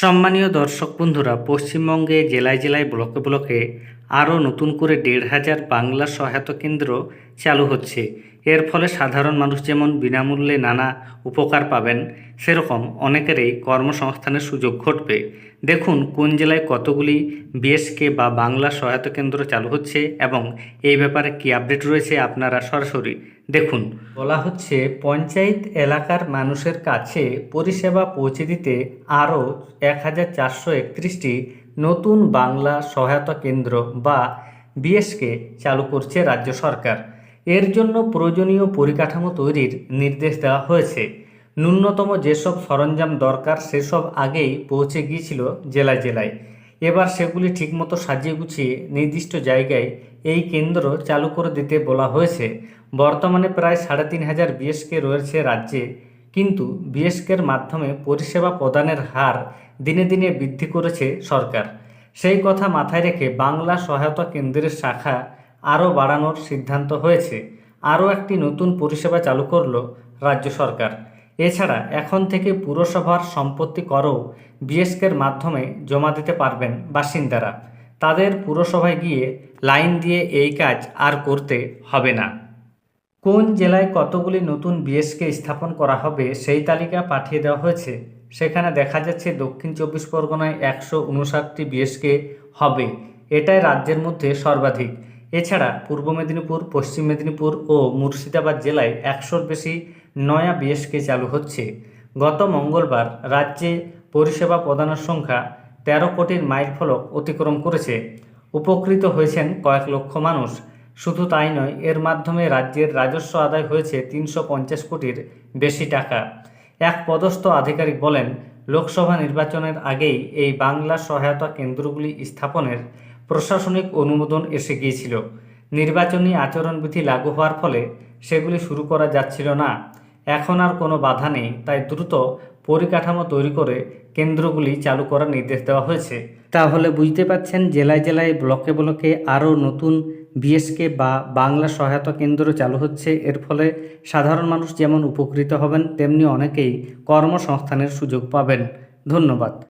সম্মানীয় দর্শক বন্ধুরা, পশ্চিমবঙ্গে জেলায় জেলায় ব্লকে ব্লকে আরও নতুন করে দেড় হাজার বাংলা সহায়তা কেন্দ্র চালু হচ্ছে। এর ফলে সাধারণ মানুষ যেমন বিনামূল্যে নানা উপকার পাবেন, সেরকম অনেকেরই কর্মসংস্থানের সুযোগ ঘটবে। দেখুন, কোন জেলায় কতগুলি বিএসকে বা বাংলা সহায়তা কেন্দ্র চালু হচ্ছে এবং এই ব্যাপারে কি আপডেট রয়েছে আপনারা সরাসরি দেখুন। বলা হচ্ছে, পঞ্চায়েত এলাকার মানুষের কাছে পরিষেবা পৌঁছে দিতে আরও এক হাজার চারশো একত্রিশটি নতুন বাংলা সহায়তা কেন্দ্র বা বিএসকে চালু করছে রাজ্য সরকার। এর জন্য প্রয়োজনীয় পরিকাঠামো তৈরির নির্দেশ দেওয়া হয়েছে। ন্যূনতম যেসব সরঞ্জাম দরকার, সেসব আগেই পৌঁছে গিয়েছিল জেলায় জেলায়। এবার সেগুলি ঠিকমতো সাজিয়ে গুছিয়ে নির্দিষ্ট জায়গায় এই কেন্দ্র চালু করে দিতে বলা হয়েছে। বর্তমানে প্রায় সাড়ে তিন হাজার বিএসকে রয়েছে রাজ্যে, কিন্তু বিএসকের মাধ্যমে পরিষেবা প্রদানের হার দিনে দিনে বৃদ্ধি করেছে সরকার। সেই কথা মাথায় রেখে বাংলা সহায়তা কেন্দ্রের শাখা আরও বাড়ানোর সিদ্ধান্ত হয়েছে। আরও একটি নতুন পরিষেবা চালু করল রাজ্য সরকার। এছাড়া এখন থেকে পুরসভার সম্পত্তি করও বিএসকের মাধ্যমে জমা দিতে পারবেন বাসিন্দারা। তাদের পুরসভায় গিয়ে লাইন দিয়ে এই কাজ আর করতে হবে না। কোন জেলায় কতগুলি নতুন বিএসকে স্থাপন করা হবে সেই তালিকা পাঠিয়ে দেওয়া হয়েছে। সেখানে দেখা যাচ্ছে দক্ষিণ চব্বিশ পরগনায় একশো উনষাটটি বিএসকে হবে। এটাই রাজ্যের মধ্যে সর্বাধিক। এছাড়া পূর্ব মেদিনীপুর, পশ্চিম মেদিনীপুর ও মুর্শিদাবাদ জেলায় একশোর বেশি নয়া বিএসকে চালু হচ্ছে। গত মঙ্গলবার রাজ্যে পরিষেবা প্রদানের সংখ্যা তেরো কোটির মাইল ফলক অতিক্রম করেছে। উপকৃত হয়েছেন কয়েক লক্ষ মানুষ। শুধু তাই নয়, এর মাধ্যমে রাজ্যের রাজস্ব আদায় হয়েছে তিনশো পঞ্চাশ কোটির বেশি টাকা। এক পদস্থ আধিকারিক বলেন, লোকসভা নির্বাচনের আগেই এই বাংলা সহায়তা কেন্দ্রগুলি স্থাপনের প্রশাসনিক অনুমোদন এসে গিয়েছিল। নির্বাচনী আচরণবিধি লাগু হওয়ার ফলে সেগুলি শুরু করা যাচ্ছিল না। এখন আর কোনো বাধা নেই, তাই দ্রুত পরিকাঠামো তৈরি করে কেন্দ্রগুলি চালু করার নির্দেশ দেওয়া হয়েছে। তাহলে বুঝতে পাচ্ছেন জেলায় জেলায় ব্লকে ব্লকে আরও নতুন বিএসকে বা বাংলা সহায়তা কেন্দ্র চালু হচ্ছে। এর ফলে সাধারণ মানুষ যেমন উপকৃত হবেন, তেমনি অনেকেই কর্মসংস্থানের সুযোগ পাবেন। ধন্যবাদ।